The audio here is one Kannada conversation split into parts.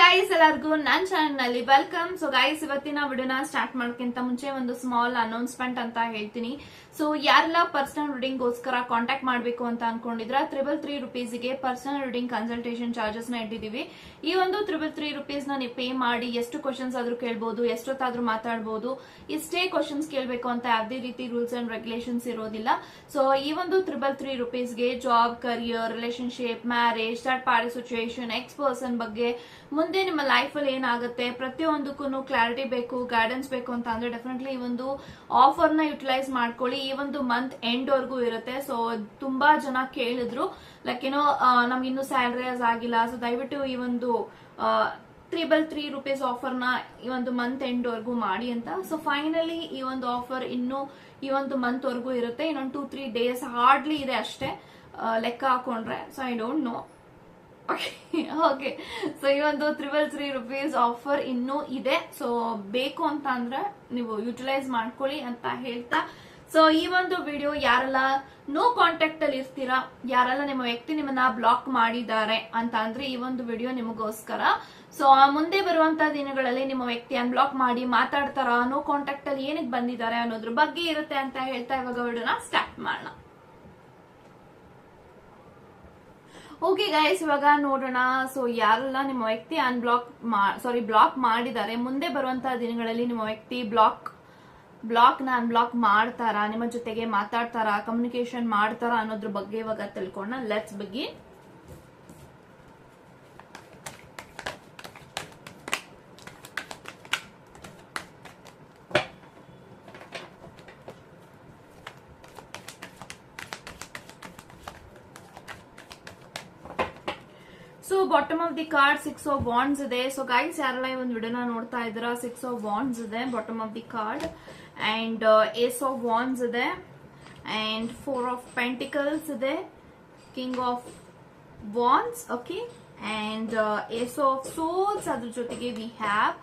ಗೈಸ್ ಎಲ್ಲರಿಗೂ ನನ್ನ ಚಾನಲ್ನಲ್ಲಿ ವೆಲ್ಕಮ್ ಸೊ ಗೈಸ್ ಇವತ್ತಿನ ವಿಡಿಯೋನ ಸ್ಟಾರ್ಟ್ ಮಾಡೋಕ್ಕಿಂತ ಮುಂಚೆ ಒಂದು ಸ್ಮಾಲ್ ಅನೌನ್ಸ್ಮೆಂಟ್ ಅಂತ ಹೇಳ್ತೀನಿ. ಸೊ ಯಾರೆಲ್ಲ ಪರ್ಸನಲ್ ರೀಡಿಂಗ್ ಗೋಸ್ಕರ ಕಾಂಟ್ಯಾಕ್ಟ್ ಮಾಡಬೇಕು ಅಂತ ಅನ್ಕೊಂಡಿದ್ರ ತ್ರಿಬಲ್ ತ್ರೀ ರುಪೀಸ್ಗೆ ಪರ್ಸನಲ್ ರೀಡಿಂಗ್ ಕನ್ಸಲ್ಟೇಷನ್ ಚಾರ್ಜಸ್ನ ಇಟ್ಟಿದೀವಿ. ಈ ಒಂದು ತ್ರಿಬಲ್ ತ್ರೀ ರುಪೀಸ್ ನೀವು ಪೇ ಮಾಡಿ ಎಷ್ಟು ಕ್ವಶನ್ಸ್ ಆದ್ರೂ ಕೇಳ್ಬೋದು, ಎಷ್ಟೊತ್ತಾದ್ರೂ ಮಾತಾಡ್ಬೋದು, ಇಷ್ಟೇ ಕ್ವಶನ್ಸ್ ಕೇಳಬೇಕು ಅಂತ ಯಾವುದೇ ರೀತಿ ರೂಲ್ಸ್ ಅಂಡ್ ರೆಗ್ಯುಲೇಷನ್ಸ್ ಇರೋದಿಲ್ಲ. ಸೊ ಈ ಒಂದು triple three ರುಪೀಸ್ಗೆ job career relationship marriage third party situation ex person ಬಗ್ಗೆ ಮುಂದೆ ನಿಮ್ಮ ಲೈಫ್ ಅಲ್ಲಿ ಏನಾಗುತ್ತೆ? ಪ್ರತಿಯೊಂದಕ್ಕೂ ಕ್ಲಾರಿಟಿ ಬೇಕು ಗೈಡೆನ್ಸ್ ಬೇಕು ಅಂತ ಅಂದ್ರೆ ಡೆಫಿನೆಟ್ಲಿ ಈ ಒಂದು ಆಫರ್ನ ಯುಟಿಲೈಸ್ ಮಾಡ್ಕೊಳ್ಳಿ. ಈ ಒಂದು ಮಂತ್ ಎಂಡ್ ವರ್ಗೂ ಇರುತ್ತೆ. ಸೊ ತುಂಬಾ ಜನ ಕೇಳಿದ್ರು. ಲೈಕ್ ಏನೋ ನಮ್ಗೆ ಇನ್ನು ಸ್ಯಾಲರೀಸ್ ಆಗಿಲ್ಲ. ಸೊ ದಯವಿಟ್ಟು ಈ ಒಂದು ತ್ರಿಬಲ್ ತ್ರೀ ರುಪೀಸ್ ಆಫರ್ನ ಈ ಒಂದು ಮಂತ್ ಎಂಡ್ ವರ್ಗೂ ಮಾಡಿ ಅಂತ. ಸೊ ಫೈನಲಿ ಈ ಒಂದು ಆಫರ್ ಇನ್ನು ಈ ಒಂದು ಮಂತ್ ವರ್ಗೂ ಇರುತ್ತೆ. ಇನ್ನೊಂದು ಟೂ ತ್ರೀ ಡೇಸ್ ಹಾರ್ಡ್ಲಿ ಇದೆ ಅಷ್ಟೇ ಲೆಕ್ಕ ಹಾಕೊಂಡ್ರೆ. So I don't know okay so ಈ ಒಂದು ತ್ರಿಬಲ್ ತ್ರೀ ರುಪೀಸ್ ಆಫರ್ ಇನ್ನೂ ಇದೆ. ಸೊ ಬೇಕು ಅಂತ ಅಂದ್ರೆ ನೀವು ಯುಟಿಲೈಸ್ ಮಾಡ್ಕೊಳ್ಳಿ ಅಂತ ಹೇಳ್ತಾ. ಸೊ ಈ ಒಂದು ವಿಡಿಯೋ ಯಾರೆಲ್ಲ ನೋ ಕಾಂಟ್ಯಾಕ್ಟ್ ಅಲ್ಲಿ ಇರ್ತೀರಾ, ಯಾರೆಲ್ಲ ನಿಮ್ಮ ವ್ಯಕ್ತಿ ನಿಮ್ಮನ್ನ ಬ್ಲಾಕ್ ಮಾಡಿದ್ದಾರೆ ಅಂತ ಅಂದ್ರೆ ಈ ಒಂದು ವಿಡಿಯೋ ನಿಮಗೋಸ್ಕರ. ಸೊ ಮುಂದೆ ಬರುವಂತ ದಿನಗಳಲ್ಲಿ ನಿಮ್ಮ ವ್ಯಕ್ತಿ ಅನ್ಬ್ಲಾಕ್ ಮಾಡಿ ಮಾತಾಡ್ತಾರ ನೋ ಕಾಂಟ್ಯಾಕ್ಟ್ ಅಲ್ಲಿ ಏನಕ್ಕೆ ಬಂದಿದ್ದಾರೆ ಅನ್ನೋದ್ರ ಬಗ್ಗೆ ಇರುತ್ತೆ ಅಂತ ಹೇಳ್ತಾ ಇವಾಗ ವಿಡಿಯೋನ ಸ್ಟಾರ್ಟ್ ಮಾಡೋಣ. ಓಕೆ ಗೈಸ್ ಇವಾಗ ನೋಡೋಣ. ಸೊ ಯಾರೆಲ್ಲ ನಿಮ್ಮ ವ್ಯಕ್ತಿ ಅನ್ಬ್ಲಾಕ್ ಸಾರಿ ಬ್ಲಾಕ್ ಮಾಡಿದ್ದಾರೆ, ಮುಂದೆ ಬರುವಂತಹ ದಿನಗಳಲ್ಲಿ ನಿಮ್ಮ ವ್ಯಕ್ತಿ ಬ್ಲಾಕ್ ಬ್ಲಾಕ್ನ ಅನ್ಬ್ಲಾಕ್ ಮಾಡ್ತಾರಾ? ನಿಮ್ಮ ಜೊತೆಗೆ ಮಾತಾಡ್ತಾರಾ? ಕಮ್ಯುನಿಕೇಶನ್ ಮಾಡ್ತಾರಾ ಅನ್ನೋದ್ರ ಬಗ್ಗೆ ಇವಾಗ ತಿಳ್ಕೊಂಡ ಲೆಟ್ಸ್ ಬಗ್ಗೆ bottom of the card six of wands ಇದೆ. ಸೊ ಗೈಸ್ ಯಾರೆಲ್ಲ ಈ ಒಂದು ವಿಡಿಯೋನ ನೋಡ್ತಾ ಇದ್ದೀರಾ ಸಿಕ್ಸ್ ಆಫ್ ಬಾಂಡ್ಸ್ ಇದೆ bottom of the card and ace of wands ಇದೆ. ಅಂಡ್ ಫೋರ್ ಆಫ್ ಪೆಂಟಿಕಲ್ಸ್ ಇದೆ. King of wands okay and ace of swords ಅದ್ರ ಜೊತೆಗೆ we have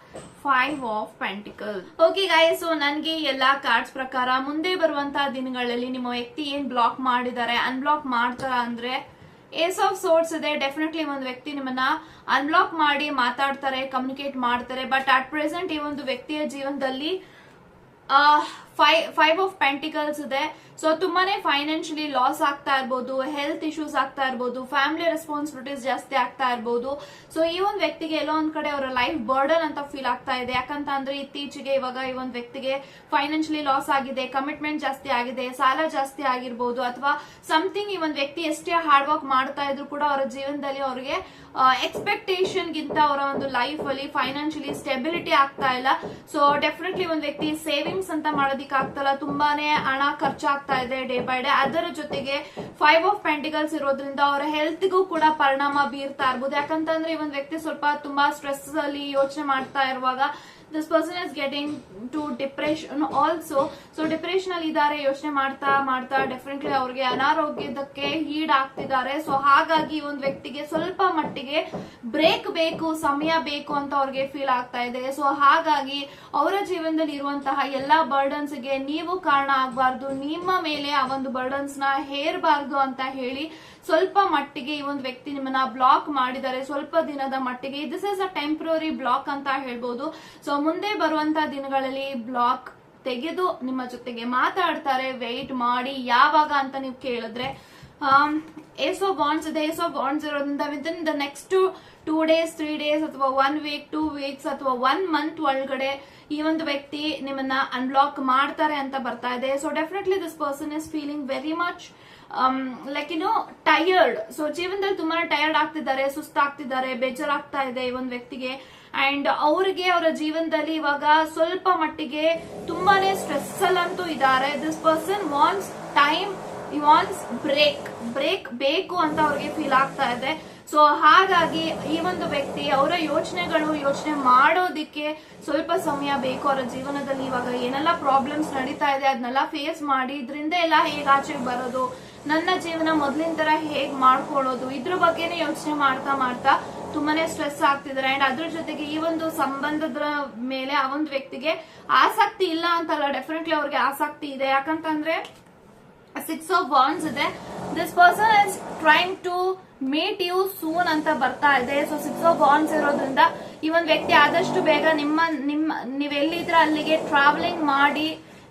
five of pentacle okay guys so ನನ್ಗೆ ಎಲ್ಲಾ ಕಾರ್ಡ್ಸ್ ಪ್ರಕಾರ ಮುಂದೆ ಬರುವಂತಹ ದಿನಗಳಲ್ಲಿ ನಿಮ್ಮ ವ್ಯಕ್ತಿ ಏನ್ ಬ್ಲಾಕ್ ಮಾಡಿದ್ದಾರೆ ಅನ್ಬ್ಲಾಕ್ ಮಾಡ್ತಾರ ಅಂದ್ರೆ ಏಸ್ ಆಫ್ ಸೋರ್ಸ್ ಇದೆ. ಡೆಫಿನೆಟ್ಲಿ ಒಂದು ವ್ಯಕ್ತಿ ನಿಮ್ಮನ್ನ ಅನ್ಬ್ಲಾಕ್ ಮಾಡಿ ಮಾತಾಡ್ತಾರೆ ಕಮ್ಯುನಿಕೇಟ್ ಮಾಡ್ತಾರೆ. ಬಟ್ ಅಟ್ ಪ್ರೆಸೆಂಟ್ ಈ ಒಂದು ವ್ಯಕ್ತಿಯ ಜೀವನದಲ್ಲಿ ಫೈವ್ ಫೈವ್ ಆಫ್ ಪೆಂಟಿಕಲ್ಸ್ ಇದೆ. ಸೊ ತುಂಬಾನೇ ಫೈನಾನ್ಷಿಯಲಿ ಲಾಸ್ ಆಗ್ತಾ ಇರ್ಬೋದು ಹೆಲ್ತ್ ಇಶ್ಯೂಸ್ ಆಗ್ತಾ ಇರ್ಬೋದು ಫ್ಯಾಮಿಲಿ ರೆಸ್ಪಾನ್ಸಿಬಿಲಿಟೀಸ್ ಜಾಸ್ತಿ ಆಗ್ತಾ ಇರ್ಬೋದು. ಸೊ ಈ ಒಂದು ವ್ಯಕ್ತಿಗೆ ಎಲ್ಲೋ ಒಂದ್ ಕಡೆ ಅವರ ಲೈಫ್ ಬರ್ಡನ್ ಅಂತ ಫೀಲ್ ಆಗ್ತಾ ಇದೆ. ಯಾಕಂತ ಅಂದ್ರೆ ಇತ್ತೀಚೆಗೆ ಇವಾಗ ಈ ಒಂದು ವ್ಯಕ್ತಿಗೆ ಫೈನಾನ್ಷಿಯಲಿ ಲಾಸ್ ಆಗಿದೆ ಕಮಿಟ್ಮೆಂಟ್ ಜಾಸ್ತಿ ಆಗಿದೆ, ಸಾಲ ಜಾಸ್ತಿ ಆಗಿರ್ಬೋದು, ಅಥವಾ ಸಮಥಿಂಗ್ ಈ ಒಂದು ವ್ಯಕ್ತಿ ಎಷ್ಟೇ ಹಾರ್ಡ್ ವರ್ಕ್ ಮಾಡ್ತಾ ಇದ್ರು ಕೂಡ ಅವರ ಜೀವನದಲ್ಲಿ ಅವರಿಗೆ ಎಕ್ಸ್ಪೆಕ್ಟೇಷನ್ ಗಿಂತ ಅವರ ಒಂದು ಲೈಫ್ ಅಲ್ಲಿ ಫೈನಾನ್ಷಿಯಲಿ ಸ್ಟೆಬಿಲಿಟಿ ಆಗ್ತಾ ಇಲ್ಲ. ಸೊ ಡೆಫಿನೆಟ್ಲಿ ಒಂದು ವ್ಯಕ್ತಿ ಸೇವಿಂಗ್ಸ್ ಅಂತ ಮಾಡೋದಿಕ್ ಆಗ್ತಲ್ಲ ತುಂಬಾನೇ ಹಣ ಖರ್ಚಾಗ್ತಾ ಇದೆ ಡೇ ಬೈ ಡೇ ಅದರ ಜೊತೆಗೆ ಫೈವ್ ಆಫ್ ಪೆಂಟಿಕಲ್ಸ್ ಇರೋದ್ರಿಂದ ಅವರ ಹೆಲ್ತ್ಗೂ ಕೂಡ ಪರಿಣಾಮ ಬೀರ್ತಾ ಇರ್ಬೋದು. ಯಾಕಂತಂದ್ರೆ ಈ ಒಂದು ವ್ಯಕ್ತಿ ಸ್ವಲ್ಪ ತುಂಬಾ ಸ್ಟ್ರೆಸ್ ಅಲ್ಲಿ ಯೋಚನೆ ಮಾಡ್ತಾ ಇರುವಾಗ this person is getting to depression also so depression ಅಲ್ಲಿ ಇದ್ದಾರೆ ಯೋಚನೆ ಮಾಡ್ತಾ ಮಾಡ್ತಾ ಡೆಫಿನೆಟ್ಲಿ ಅವ್ರಿಗೆ ಅನಾರೋಗ್ಯದಕ್ಕೆ ಈಡ್ ಆಗ್ತಿದ್ದಾರೆ ಸೊ ಹಾಗಾಗಿ ಒಂದು ವ್ಯಕ್ತಿಗೆ ಸ್ವಲ್ಪ ಮಟ್ಟಿಗೆ ಬ್ರೇಕ್ ಬೇಕು, ಸಮಯ ಬೇಕು ಅಂತ ಅವ್ರಿಗೆ ಫೀಲ್ ಆಗ್ತಾ ಇದೆ. ಸೊ ಹಾಗಾಗಿ ಅವರ ಜೀವನದಲ್ಲಿ ಇರುವಂತಹ ಎಲ್ಲಾ ಬರ್ಡನ್ಸ್ಗೆ ನೀವು ಕಾರಣ ಆಗಬಾರ್ದು. ನಿಮ್ಮ ಮೇಲೆ ಆ ಒಂದು ಬರ್ಡನ್ಸ್ನ ಹೇರಬಾರ್ದು ಅಂತ ಹೇಳಿ ಸ್ವಲ್ಪ ಮಟ್ಟಿಗೆ ಈ ಒಂದು ವ್ಯಕ್ತಿ ನಿಮ್ಮನ್ನ ಬ್ಲಾಕ್ ಮಾಡಿದ್ದಾರೆ. ಸ್ವಲ್ಪ ದಿನದ ಮಟ್ಟಿಗೆ. This is a temporary block ಅಂತ ಹೇಳ್ಬೋದು. ಸೊ ಮುಂದೆ ಬರುವಂತ ದಿನಗಳಲ್ಲಿ ಬ್ಲಾಕ್ ತೆಗೆದು ನಿಮ್ಮ ಜೊತೆಗೆ ಮಾತಾಡ್ತಾರೆ. ವೆಯ್ಟ್ ಮಾಡಿ. ಯಾವಾಗ ಅಂತ ನೀವು ಕೇಳಿದ್ರೆ ಏಸೋ ಬಾಂಡ್ಸ್ ಇದೆ. ಏಸೋ ಬಾಂಡ್ಸ್ ಇರೋದ್ರಿಂದ within the next two days three days ಅಥವಾ ಒನ್ ವೀಕ್ ಟೂ ವೀಕ್ಸ್ ಅಥವಾ ಒನ್ ಮಂತ್ ಒಳಗಡೆ ಈ ಒಂದು ವ್ಯಕ್ತಿ ನಿಮ್ಮನ್ನ ಅನ್ಬ್ಲಾಕ್ ಮಾಡ್ತಾರೆ ಅಂತ ಬರ್ತಾ ಇದೆ. So definitely this person is feeling very much like ಇನ್ನು ಟಯರ್ಡ್ ಸೊ ಜೀವನದಲ್ಲಿ ತುಂಬಾ ಟಯರ್ಡ್ ಆಗ್ತಿದ್ದಾರೆ, ಸುಸ್ತಾಗ್ತಿದ್ದಾರೆ, ಬೇಜಾರಾಗ್ತಾ ಇದೆ ಈ ಒಂದು ವ್ಯಕ್ತಿಗೆ. ಅಂಡ್ ಅವರಿಗೆ, ಅವರ ಜೀವನದಲ್ಲಿ ಇವಾಗ ಸ್ವಲ್ಪ ಮಟ್ಟಿಗೆ ತುಂಬಾನೇ ಸ್ಟ್ರೆಸ್ ಅಂತೂ ಇದ್ದಾರೆ this person wants time wants break break ಬೇಕು ಅಂತ ಅವ್ರಿಗೆ ಫೀಲ್ ಆಗ್ತಾ ಇದೆ. ಸೊ ಹಾಗಾಗಿ ಈ ಒಂದು ವ್ಯಕ್ತಿ ಅವರ ಯೋಚನೆಗಳು ಯೋಚನೆ ಮಾಡೋದಿಕ್ಕೆ ಸ್ವಲ್ಪ ಸಮಯ ಬೇಕು. ಅವರ ಜೀವನದಲ್ಲಿ ಇವಾಗ ಏನೆಲ್ಲ ಪ್ರಾಬ್ಲಮ್ಸ್ ನಡೀತಾ ಇದೆ, ಅದನ್ನೆಲ್ಲ ಫೇಸ್ ಮಾಡಿ ಇದರಿಂದ ಎಲ್ಲ ಹೇಗೆ ಆಚೆಗೆ ಬರೋದು, ನನ್ನ ಜೀವನ ಮೊದಲಿನ ತರ ಹೇಗ್ ಮಾಡ್ಕೊಳ್ಳೋದು, ಇದ್ರ ಬಗ್ಗೆನೇ ಯೋಚನೆ ಮಾಡ್ತಾ ಮಾಡ್ತಾ ತುಂಬಾನೇ ಸ್ಟ್ರೆಸ್ ಆಗ್ತಿದ್ದಾರೆ. ಅಂಡ್ ಅದ್ರ ಜೊತೆಗೆ ಈ ಒಂದು ಸಂಬಂಧದ ಮೇಲೆ ಆ ಒಂದು ವ್ಯಕ್ತಿಗೆ ಆಸಕ್ತಿ ಇಲ್ಲ ಅಂತಲ್ಲ. ಡೆಫಿನೆಟ್ಲಿ ಅವ್ರಿಗೆ ಆಸಕ್ತಿ ಇದೆ. ಯಾಕಂತಂದ್ರೆ ಸಿಕ್ಸ್ ಆಫ್ ಬಾಂಡ್ಸ್ ಇದೆ. This person is trying to meet you soon ಅಂತ ಬರ್ತಾ ಇದೆ. ಸೊ ಸಿಕ್ಸ್ ಆಫ್ ಬಾನ್ಸ್ ಇರೋದ್ರಿಂದ ಈ ಒಂದು ವ್ಯಕ್ತಿ ಆದಷ್ಟು ಬೇಗ ನಿಮ್ಮ ನಿಮ್ಮ, ನೀವೆಲ್ಲಿದ್ರ ಅಲ್ಲಿಗೆ ಟ್ರಾವೆಲಿಂಗ್ ಮಾಡಿ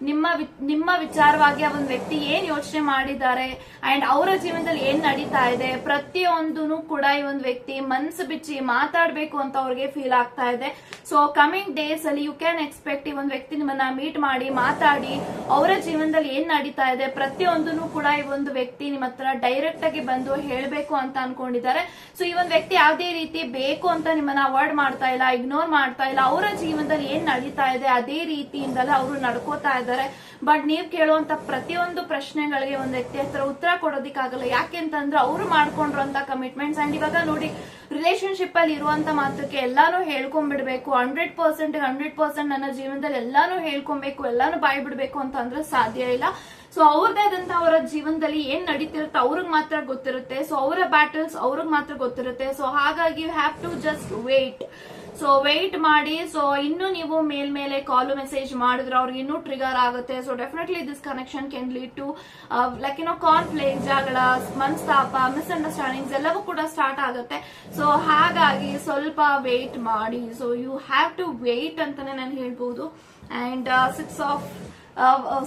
ನಿಮ್ಮ ನಿಮ್ಮ ವಿಚಾರವಾಗಿ ಆ ಒಂದು ವ್ಯಕ್ತಿ ಏನ್ ಯೋಚನೆ ಮಾಡಿದ್ದಾರೆ ಅಂಡ್ ಅವರ ಜೀವನದಲ್ಲಿ ಏನ್ ನಡೀತಾ ಇದೆ ಪ್ರತಿಯೊಂದೂ ಕೂಡ ಈ ಒಂದು ವ್ಯಕ್ತಿ ಮನ್ಸು ಬಿಚ್ಚಿ ಮಾತಾಡ್ಬೇಕು ಅಂತ ಅವ್ರಿಗೆ ಫೀಲ್ ಆಗ್ತಾ ಇದೆ. ಸೊ ಕಮಿಂಗ್ ಡೇಸ್ ಅಲ್ಲಿ ಯು ಕ್ಯಾನ್ ಎಕ್ಸ್ಪೆಕ್ಟ್ ಈ ಒಂದು ವ್ಯಕ್ತಿ ನಿಮ್ಮನ್ನ ಮೀಟ್ ಮಾಡಿ, ಮಾತಾಡಿ, ಅವರ ಜೀವನದಲ್ಲಿ ಏನ್ ನಡೀತಾ ಇದೆ ಪ್ರತಿಯೊಂದನ್ನು ಕೂಡ ಈ ಒಂದು ವ್ಯಕ್ತಿ ನಿಮ್ಮ ಹತ್ರ ಡೈರೆಕ್ಟ್ ಆಗಿ ಬಂದು ಹೇಳಬೇಕು ಅಂತ ಅನ್ಕೊಂಡಿದ್ದಾರೆ. ಸೊ ಈ ಒಂದು ವ್ಯಕ್ತಿ ಯಾವುದೇ ರೀತಿ ಬೇಕು ಅಂತ ನಿಮ್ಮನ್ನ ಅವಾಯ್ಡ್ ಮಾಡ್ತಾ ಇಲ್ಲ ಇಗ್ನೋರ್ ಮಾಡ್ತಾ ಇಲ್ಲ, ಅವರ ಜೀವನದಲ್ಲಿ ಏನ್ ನಡೀತಾ ಇದೆ, ಅದೇ ರೀತಿಯಿಂದಲೇ ಅವರು ನಡ್ಕೋತಾ ಇದ್ದಾರೆ ಬಟ್ ನೀವ್ ಕೇಳುವಂತ ಪ್ರತಿಯೊಂದು ಪ್ರಶ್ನೆಗಳಿಗೆ ಒಂದು ವ್ಯಕ್ತಿ ಉತ್ತರ ಕೊಡೋದಿಕ್ಕಾಗಲ್ಲ. ಯಾಕೆ ಅಂತಂದ್ರೆ ಅವರು ಮಾಡ್ಕೊಂಡಿರುವಂತ ಕಮಿಟ್ಮೆಂಟ್ಸ್ ಅಂಡ್ ಇವಾಗ ನೋಡಿ ರಿಲೇಶನ್ಶಿಪ್ ಅಲ್ಲಿ ಇರುವಂತ ಮಾತಕ್ಕೆ ಎಲ್ಲಾನು ಹೇಳ್ಕೊಂಡ್ಬಿಡ್ಬೇಕು. ಹಂಡ್ರೆಡ್ ಪರ್ಸೆಂಟ್ ಹಂಡ್ರೆಡ್ ಪರ್ಸೆಂಟ್ ನನ್ನ ಜೀವನದಲ್ಲಿ ಎಲ್ಲಾನು ಹೇಳ್ಕೊಬೇಕು ಎಲ್ಲಾನು ಬಾಯ್ ಬಿಡ್ಬೇಕು ಅಂತ ಅಂದ್ರೆ ಸಾಧ್ಯ ಇಲ್ಲ. ಸೊ ಅವ್ರದೇ ಆದಂತ ಅವರ ಜೀವನದಲ್ಲಿ ಏನ್ ನಡೀತಿರುತ್ತೆ ಅವ್ರಿಗೆ ಮಾತ್ರ ಗೊತ್ತಿರುತ್ತೆ. ಸೊ ಅವರ ಬ್ಯಾಟಲ್ಸ್ ಅವ್ರಿಗೆ ಮಾತ್ರ ಗೊತ್ತಿರುತ್ತೆ. ಸೊ ಹಾಗಾಗಿ you have to just wait so wait ಮಾಡಿ. ಸೊ ಇನ್ನು ನೀವು ಮೇಲ್ಮೇಲೆ ಕಾಲು ಮೆಸೇಜ್ ಮಾಡಿದ್ರೆ ಅವ್ರಿಗೆ ಇನ್ನೂ ಟ್ರಿಗರ್ ಆಗುತ್ತೆ. So definitely this connection can lead to like ಏನೋ ಕಾನ್ಫ್ಲಿಕ್ಟ್ ಜಗಳ, ಮನಸ್ತಾಪ ಮಿಸ್ಅಂಡರ್ಸ್ಟ್ಯಾಂಡಿಂಗ್ಸ್ ಎಲ್ಲವೂ ಕೂಡ ಸ್ಟಾರ್ಟ್ ಆಗುತ್ತೆ. ಸೊ ಹಾಗಾಗಿ ಸ್ವಲ್ಪ ವೆಯ್ಟ್ ಮಾಡಿ. So you have to wait ಅಂತಾನೆ ನಾನು ಹೇಳ್ಬೋದು. And six of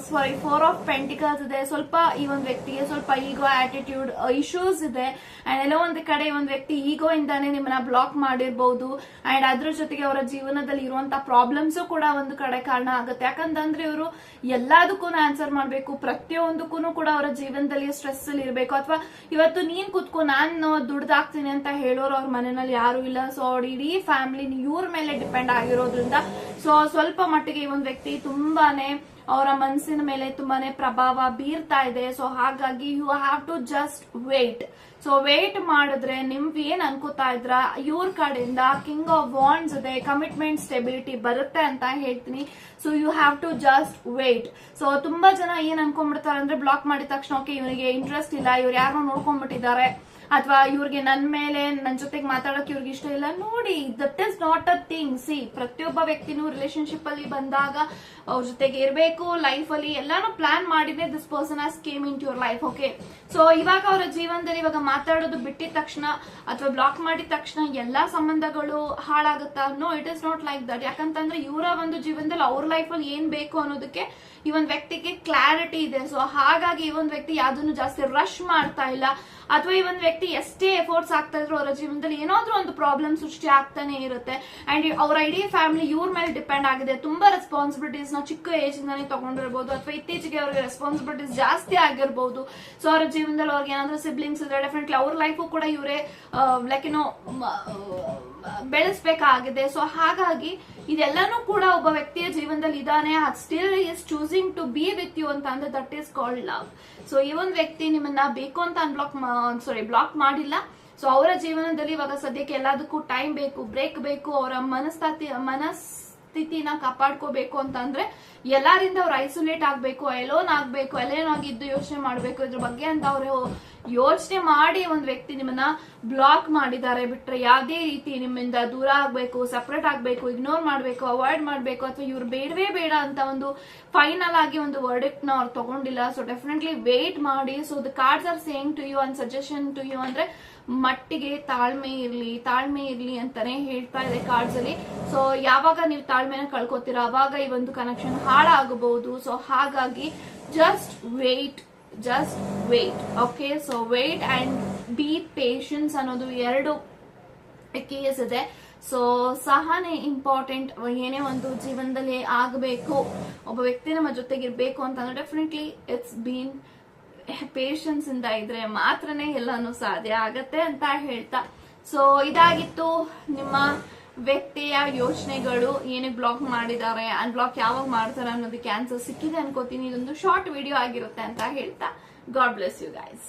sorry four of pentacles ಇದೆ. ಸ್ವಲ್ಪ ಈ ಒಂದು ವ್ಯಕ್ತಿಗೆ ಸ್ವಲ್ಪ ಈಗೋ ಆಟಿಟ್ಯೂಡ್ ಇಶ್ಯೂಸ್ ಇದೆ. ಅಂಡ್ ಎಲ್ಲೋ ಒಂದು ಕಡೆ ಈ ಒಂದು ವ್ಯಕ್ತಿ ಈಗೋ ಇಂದಾನೆ ನಿಮ್ಮನ್ನ ಬ್ಲಾಕ್ ಮಾಡಿರ್ಬಹುದು ಅಂಡ್ ಅದ್ರ ಜೊತೆಗೆ ಅವರ ಜೀವನದಲ್ಲಿ ಇರುವಂತಹ ಪ್ರಾಬ್ಲಮ್ಸ್ ಕೂಡ ಒಂದು ಕಡೆ ಕಾರಣ ಆಗುತ್ತೆ. ಯಾಕಂತಂದ್ರೆ ಇವರು ಎಲ್ಲದಕ್ಕೂ ಆನ್ಸರ್ ಮಾಡಬೇಕು. ಪ್ರತಿಯೊಂದಕ್ಕೂ ಕೂಡ ಅವರ ಜೀವನದಲ್ಲಿ ಸ್ಟ್ರೆಸ್ ಅಲ್ಲಿ ಇರಬೇಕು. ಅಥವಾ ಇವತ್ತು ನೀನ್ ಕುತ್ಕೊ, ನಾನು ದುಡ್ದಾಗ್ತೀನಿ ಅಂತ ಹೇಳೋರು ಅವ್ರ ಮನೆಯಲ್ಲಿ ಯಾರು ಇಲ್ಲ. ಸೊ ಅವ್ರ ಇಡೀ ಫ್ಯಾಮಿಲಿ ಇವ್ರ ಮೇಲೆ ಡಿಪೆಂಡ್ ಆಗಿರೋದ್ರಿಂದ ಸೊ ಸ್ವಲ್ಪ ಮಟ್ಟಿಗೆ ಈ ಒಂದು ವ್ಯಕ್ತಿ ತುಂಬಾನೇ ಅವರ ಮನಸ್ಸಿನ ಮೇಲೆ ತುಂಬಾನೇ ಪ್ರಭಾವ ಬೀರ್ತಾ ಇದೆ. ಸೊ ಹಾಗಾಗಿ you have to just wait so wait ಮಾಡಿದ್ರೆ ನಿಮ್ಗ್ ಏನ್ ಅನ್ಕೋತಾ ಇದ್ರ? ಇವ್ರ ಕಡೆಯಿಂದ ಕಿಂಗ್ ಆಫ್ ವಾಂಡ್ಸ್ ಇದೆ ಕಮಿಟ್ಮೆಂಟ್ ಸ್ಟೆಬಿಲಿಟಿ ಬರುತ್ತೆ ಅಂತ ಹೇಳ್ತೀನಿ. So you have to just wait so ತುಂಬಾ ಜನ ಏನ್ ಅನ್ಕೊಂಡ್ಬಿಡ್ತಾರೆ ಅಂದ್ರೆ ಬ್ಲಾಕ್ ಮಾಡಿದ ತಕ್ಷಣ ಓಕೆ ಇವನಿಗೆ ಇಂಟ್ರೆಸ್ಟ್ ಇಲ್ಲ, ಇವ್ರು ಯಾರೋ ನೋಡ್ಕೊಂಡ್ಬಿಟ್ಟಿದ್ದಾರೆ. ಅಥವಾ ಇವ್ರಿಗೆ ನನ್ ಮೇಲೆ, ನನ್ ಜೊತೆಗೆ ಮಾತಾಡೋಕೆ ಇವ್ರಿಗೆ ಇಷ್ಟ ಇಲ್ಲ, ನೋಡಿ that is not a thing see ಪ್ರತಿಯೊಬ್ಬ ವ್ಯಕ್ತಿನೂ ರಿಲೇಶನ್ಶಿಪ್ ಅಲ್ಲಿ ಬಂದಾಗ ಅವ್ರ ಜೊತೆಗೆ ಇರಬೇಕು ಲೈಫ್ ಅಲ್ಲಿ ಎಲ್ಲಾನು ಪ್ಲಾನ್ ಮಾಡಿದ್ರೆ this person has came in your life okay so ಇವಾಗ ಅವರ ಜೀವನದಲ್ಲಿ ಇವಾಗ ಮಾತಾಡೋದು ಬಿಟ್ಟಿದ ತಕ್ಷಣ ಅಥವಾ ಬ್ಲಾಕ್ ಮಾಡಿದ ತಕ್ಷಣ ಎಲ್ಲಾ ಸಂಬಂಧಗಳು ಹಾಳಾಗುತ್ತಾ? No it is not like that ಯಾಕಂತಂದ್ರೆ ಇವರ ಒಂದು ಜೀವನದಲ್ಲಿ ಅವ್ರ ಲೈಫ್ ಅಲ್ಲಿ ಏನ್ ಬೇಕು ಅನ್ನೋದಕ್ಕೆ ಈ ಒಂದ್ ವ್ಯಕ್ತಿಗೆ ಕ್ಲಾರಿಟಿ ಇದೆ. ಸೊ ಹಾಗಾಗಿ ಈ ಒಂದ್ ವ್ಯಕ್ತಿ ಯಾವ್ದನ್ನು ಜಾಸ್ತಿ ರಶ್ ಮಾಡ್ತಾ ಇಲ್ಲ, ಅಥವಾ ಈ ಒಂದ್ ವ್ಯಕ್ತಿ ಎಷ್ಟೇ ಎಫರ್ಟ್ಸ್ ಆಗ್ತಾ ಇದ್ರು ಅವರ ಜೀವನದಲ್ಲಿ ಏನಾದ್ರೂ ಒಂದು ಪ್ರಾಬ್ಲಮ್ ಸೃಷ್ಟಿ ಆಗ್ತಾನೆ ಇರುತ್ತೆ. ಅಂಡ್ ಅವರ ಇಡೀ ಫ್ಯಾಮಿಲಿ ಇವ್ರ ಮೇಲೆ ಡಿಪೆಂಡ್ ಆಗಿದೆ. ತುಂಬಾ ರೆಸ್ಪಾನ್ಸಿಬಿಲಿಟೀಸ್ನ ಚಿಕ್ಕ ಏಜ್ ಇಂದಾನೆ ತಗೊಂಡಿರ್ಬೋದು ಅಥವಾ ಇತ್ತೀಚೆಗೆ ಅವ್ರಿಗೆ ರೆಸ್ಪಾನ್ಸಿಬಿಲಿಟೀಸ್ ಜಾಸ್ತಿ ಆಗಿರ್ಬೋದು. ಸೊ ಅವರ ಜೀವನದಲ್ಲಿ ಅವ್ರಿಗೆ ಏನಾದ್ರೂ ಸಿಬ್ಲಿಂಗ್ಸ್ ಇದ್ರೆ ಡೆಫಿನೆಟ್ಲಿ ಅವ್ರ ಲೈಫು ಕೂಡ ಇವರೇ ಲೈಕ್ ಏನೋ ಬೆಳೆಸ್ಬೇಕಾಗಿದೆ. ಸೊ ಹಾಗಾಗಿ ಇದೆಲ್ಲಾನು ಕೂಡ ಒಬ್ಬ ವ್ಯಕ್ತಿಯ ಜೀವನದಲ್ಲಿ ಇದಾನೆ still is choosing to be with you ಅಂತ ಅಂದ್ರೆ that is called love so ಈ ಒಂದು ವ್ಯಕ್ತಿ ನಿಮ್ಮನ್ನ ಬೇಕು ಅಂತ ಅನ್ಬ್ಲಾಕ್ ಸಾರಿ ಬ್ಲಾಕ್ ಮಾಡಿಲ್ಲ. ಸೊ ಅವರ ಜೀವನದಲ್ಲಿ ಇವಾಗ ಸದ್ಯಕ್ಕೆ ಎಲ್ಲದಕ್ಕೂ ಟೈಮ್ ಬೇಕು ಬ್ರೇಕ್ ಬೇಕು. ಅವರ ಮನಸ್ಥಿತಿ ಮನಸ್ಥಿತಿನ ಕಾಪಾಡ್ಕೋಬೇಕು ಅಂತಂದ್ರೆ ಎಲ್ಲರಿಂದ ಅವ್ರು ಐಸೋಲೇಟ್ ಆಗ್ಬೇಕು ಎಲೋನ್ ಆಗ್ಬೇಕು ಎಲೇನ್ ಆಗಿದ್ದು ಯೋಚನೆ ಮಾಡ್ಬೇಕು ಇದ್ರ ಬಗ್ಗೆ ಅಂತ ಅವರು ಯೋಚನೆ ಮಾಡಿ ಒಂದು ವ್ಯಕ್ತಿ ನಿಮ್ಮನ್ನ ಬ್ಲಾಕ್ ಮಾಡಿದ್ದಾರೆ ಬಿಟ್ರೆ ಯಾವ್ದೇ ರೀತಿ ನಿಮ್ಮಿಂದ ದೂರ ಆಗ್ಬೇಕು ಸಪ್ರೇಟ್ ಆಗ್ಬೇಕು ಇಗ್ನೋರ್ ಮಾಡ್ಬೇಕು ಅವಾಯ್ಡ್ ಮಾಡ್ಬೇಕು ಅಥವಾ ಇವ್ರು ಬೇಡವೇ ಬೇಡ ಅಂತ ಒಂದು ಫೈನಲ್ ಆಗಿ ಒಂದು ವರ್ಡಿಕ್ಟ್ನ ಅವ್ರು ತಗೊಂಡಿಲ್ಲ. ಸೊ ಡೆಫಿನೆಟ್ಲಿ ವೇಟ್ ಮಾಡಿ. So the cards are saying to you and suggestion to you ಅಂದ್ರೆ ಮಟ್ಟಿಗೆ ತಾಳ್ಮೆ ಇರ್ಲಿ ತಾಳ್ಮೆ ಇರ್ಲಿ ಅಂತಾನೆ ಹೇಳ್ತಾ ಇದೆ ಕಾರ್ಡ್ಸ್ ಅಲ್ಲಿ. ಸೊ ಯಾವಾಗ ನೀವು ತಾಳ್ಮೆನ ಕಳ್ಕೊತೀರಾ? ಅವಾಗ ಈ ಒಂದು ಕನೆಕ್ಷನ್ ಹಾಳಾಗಬಹುದು. ಸೊ ಹಾಗಾಗಿ just wait just wait okay so wait and be patience ಅನ್ನೋದು ಎರಡು ಕೇಸ್ ಇದೆ. ಸೊ ಸಹನೆ ಇಂಪಾರ್ಟೆಂಟ್ ಏನೇ ಒಂದು ಜೀವನದಲ್ಲಿ ಆಗಬೇಕು. ಒಬ್ಬ ವ್ಯಕ್ತಿ ನಮ್ಮ ಜೊತೆಗಿರ್ಬೇಕು ಅಂತಂದ್ರೆ ಡೆಫಿನೆಟ್ಲಿ ಇಟ್ಸ್ ಬೀನ್ ಪೇಷನ್ಸ್ ಇಂದ ಇದ್ರೆ ಮಾತ್ರನೇ ಎಲ್ಲಾನು ಸಾಧ್ಯ ಆಗತ್ತೆ ಅಂತ ಹೇಳ್ತಾ. ಸೊ ಇದಾಗಿತ್ತು ನಿಮ್ಮ ವ್ಯಕ್ತಿಯ ಯೋಚನೆಗಳು ಏನಕ್ಕೆ ಬ್ಲಾಕ್ ಮಾಡಿದ್ದಾರೆ ಅನ್ಬ್ಲಾಕ್ ಯಾವಾಗ ಮಾಡ್ತಾರೆ ಅನ್ನೋದಕ್ಕೆ ಆನ್ಸರ್ ಸಿಕ್ಕಿದೆ ಅನ್ಕೋತೀನಿ. ಇದೊಂದು ಶಾರ್ಟ್ ವಿಡಿಯೋ ಆಗಿರುತ್ತೆ ಅಂತ ಹೇಳ್ತಾ. God bless you guys